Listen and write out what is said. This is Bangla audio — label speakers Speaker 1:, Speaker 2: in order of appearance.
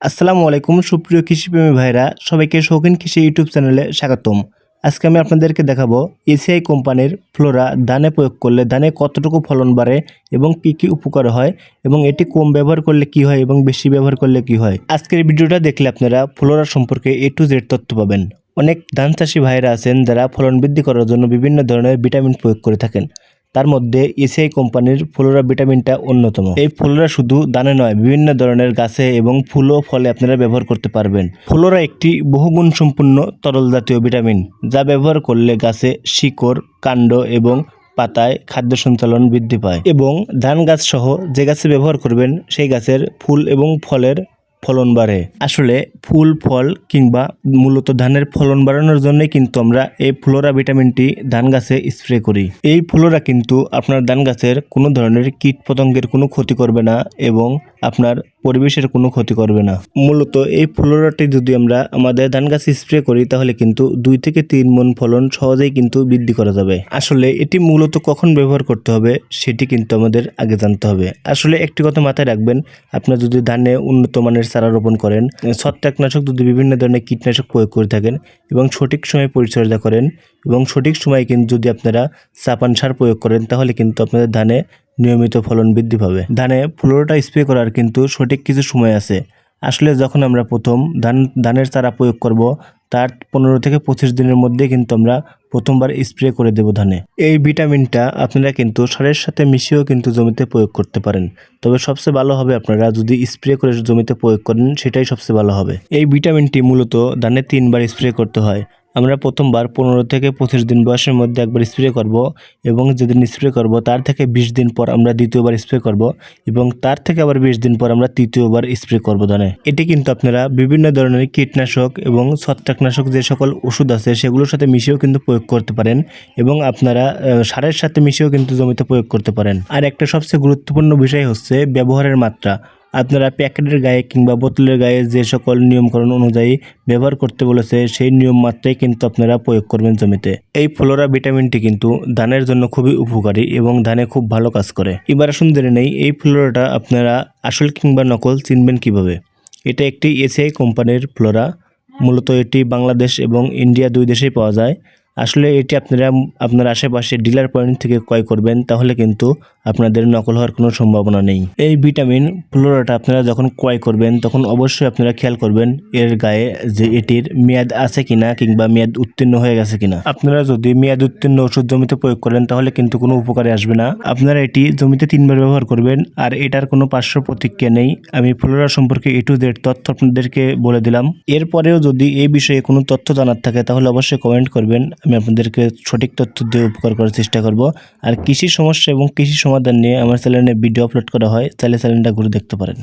Speaker 1: আসসালামু আলাইকুম, সুপ্রিয় কৃষিপ্রেমী ভাইরা, সবাইকে শৌখিন কৃষি ইউটিউব চ্যানেলে স্বাগতম। আজকে আমি আপনাদেরকে দেখাবো এসিআই কোম্পানির ফ্লোরা ধানে প্রয়োগ করলে ধানে কতটুকু ফলন বাড়ে এবং কী কী উপকার হয় এবং এটি কম ব্যবহার করলে কি হয় এবং বেশি ব্যবহার করলে কি হয়। আজকের ভিডিওটা দেখলে আপনারা ফ্লোরা সম্পর্কে এ টু জেড তথ্য পাবেন। অনেক ধান চাষি ভাইরা আছেন যারা ফলন বৃদ্ধি করার জন্য বিভিন্ন ধরনের ভিটামিন প্রয়োগ করে থাকেন। তার মধ্যে এসিআই কোম্পানির ফ্লোরা ভিটামিনটা অন্যতম। এই ফ্লোরা শুধু দানে নয়, বিভিন্ন ধরনের গাছে এবং ফুল ও ফলে আপনারা ব্যবহার করতে পারবেন। ফ্লোরা একটি বহুগুণ সম্পূর্ণ তরল জাতীয় ভিটামিন, যা ব্যবহার করলে গাছে শিকড়, কাণ্ড এবং পাতায় খাদ্য সঞ্চালন বৃদ্ধি পায়। এবং ধান গাছ সহ যে গাছে ব্যবহার করবেন, সেই গাছের ফুল এবং ফলের ফলন বাড়ে। আসলে ফুল, ফল কিংবা মূলত ধানের ফলন বাড়ানোর জন্যই কিন্তু আমরা এই ফ্লোরা ভিটামিনটি ধান গাছে স্প্রে করি। এই ফ্লোরা কিন্তু আপনার ধান গাছের কোনো ধরনের কীট পতঙ্গের কোনো ক্ষতি করবে না এবং আপনার পরিবেশের কোনো ক্ষতি করবে না। মূলত এই ফ্লোরাটি যদি আমরা আমাদের ধান গাছে স্প্রে করি, তাহলে কিন্তু দুই থেকে তিন মন ফলন সহজেই কিন্তু বৃদ্ধি করা যাবে। আসলে এটি মূলত কখন ব্যবহার করতে হবে, সেটি কিন্তু আমাদের আগে জানতে হবে। আসলে একটি কথা মাথায় রাখবেন, আপনার যদি ধানে উন্নত মানের চারা রোপণ করেন। ছত্রাকনাশক যদি বিভিন্ন ধরনের কীটনাশক প্রয়োগ করে থাকেন এবং সঠিক সময়ে পরিচর্যা করেন এবং সঠিক সময়ে কিন্তু যদি আপনারা চাপান সার প্রয়োগ করেন, তাহলে কিন্তু আপনাদের ধানে নিয়মিত ফলন বৃদ্ধি পাবে। ধানে ফ্লোরোটা স্প্রে করার কিন্তু সঠিক কিছু সময় আছে। আসলে যখন আমরা প্রথম ধান, ধানের চারা প্রয়োগ করব তার পনেরো থেকে পঁচিশ দিনের মধ্যে কিন্তু আমরা প্রথমবার স্প্রে করে দেব ধানে। এই ভিটামিনটা আপনারা কিন্তু সারের সাথে মিশিয়েও কিন্তু জমিতে প্রয়োগ করতে পারেন। তবে সবচেয়ে ভালো হবে আপনারা যদি স্প্রে করে জমিতে প্রয়োগ করেন, সেটাই সবচেয়ে ভালো হবে। এই ভিটামিনটি মূলত ধানে তিনবার স্প্রে করতে হয়। আমরা প্রথমবার পনেরো থেকে পঁচিশ দিন বয়সের মধ্যে একবার স্প্রে করব এবং যেদিন স্প্রে করব, তার থেকে বিশ দিন পর আমরা দ্বিতীয়বার স্প্রে করব এবং তার থেকে আবার বিশ দিন পর আমরা তৃতীয়বার স্প্রে করব ধানে। এটি কিন্তু আপনারা বিভিন্ন ধরনের কীটনাশক এবং ছত্রাকনাশক যে সকল ওষুধ আছে, সেগুলোর সাথে মিশিয়েও কিন্তু প্রয়োগ করতে পারেন এবং আপনারা সারের সাথে মিশিয়েও কিন্তু জমিতে প্রয়োগ করতে পারেন। আর একটা সবচেয়ে গুরুত্বপূর্ণ বিষয় হচ্ছে ব্যবহারের মাত্রা। আপনারা প্যাকেটের গায়ে কিংবা বোতলের গায়ে যে সকল নিয়মকরণ অনুযায়ী ব্যবহার করতে বলেছে, সেই নিয়ম মাত্রাই কিন্তু আপনারা প্রয়োগ করবেন জমিতে। এই ফ্লোরা ভিটামিনটি কিন্তু ধানের জন্য খুবই উপকারী এবং ধানে খুব ভালো কাজ করে। এবার আসুন জেনে নেই, এই ফ্লোরাটা আপনারা আসল কিংবা নকল চিনবেন কীভাবে? এটা একটি এসিআই কোম্পানির ফ্লোরা। মূলত এটি বাংলাদেশ এবং ইন্ডিয়া দুই দেশেই পাওয়া যায়। আসলে এটি আপনারা, আপনার আশেপাশে ডিলার পয়েন্ট থেকে ক্রয় করবেন, তাহলে কিন্তু আপনাদের নকল হওয়ার কোনো সম্ভাবনা নেই। এই ভিটামিন ফ্লোরাটা আপনারা যখন ক্রয় করবেন, তখন অবশ্যই আপনারা খেয়াল করবেন এর গায়ে যে এটির মেয়াদ আছে কিনা কিংবা মেয়াদ উত্তীর্ণ হয়ে গেছে কিনা। আপনারা যদি মেয়াদ উত্তীর্ণ ওষুধ জমিতে প্রয়োগ করেন, তাহলে কিন্তু কোনো উপকারে আসবে না। আপনারা এটি জমিতে তিনবার ব্যবহার করবেন, আর এটার কোনো পার্শ্ব প্রতিক্রিয়া নেই। আমি ফ্লোরা সম্পর্কে এ টু জেড তথ্য আপনাদেরকে বলে দিলাম। এরপরেও যদি এই বিষয়ে কোনো তথ্য জানার থাকে, তাহলে অবশ্যই কমেন্ট করবেন। আমি আপনাদেরকে সঠিক তথ্য দিয়ে উপকার করার চেষ্টা করব। আর কৃষি সমস্যা এবং কৃষি সমাধান নিয়ে আমার চ্যানেলে ভিডিও আপলোড করা হয়, তাহলে চ্যানেলটা ঘুরে দেখতে পারেন।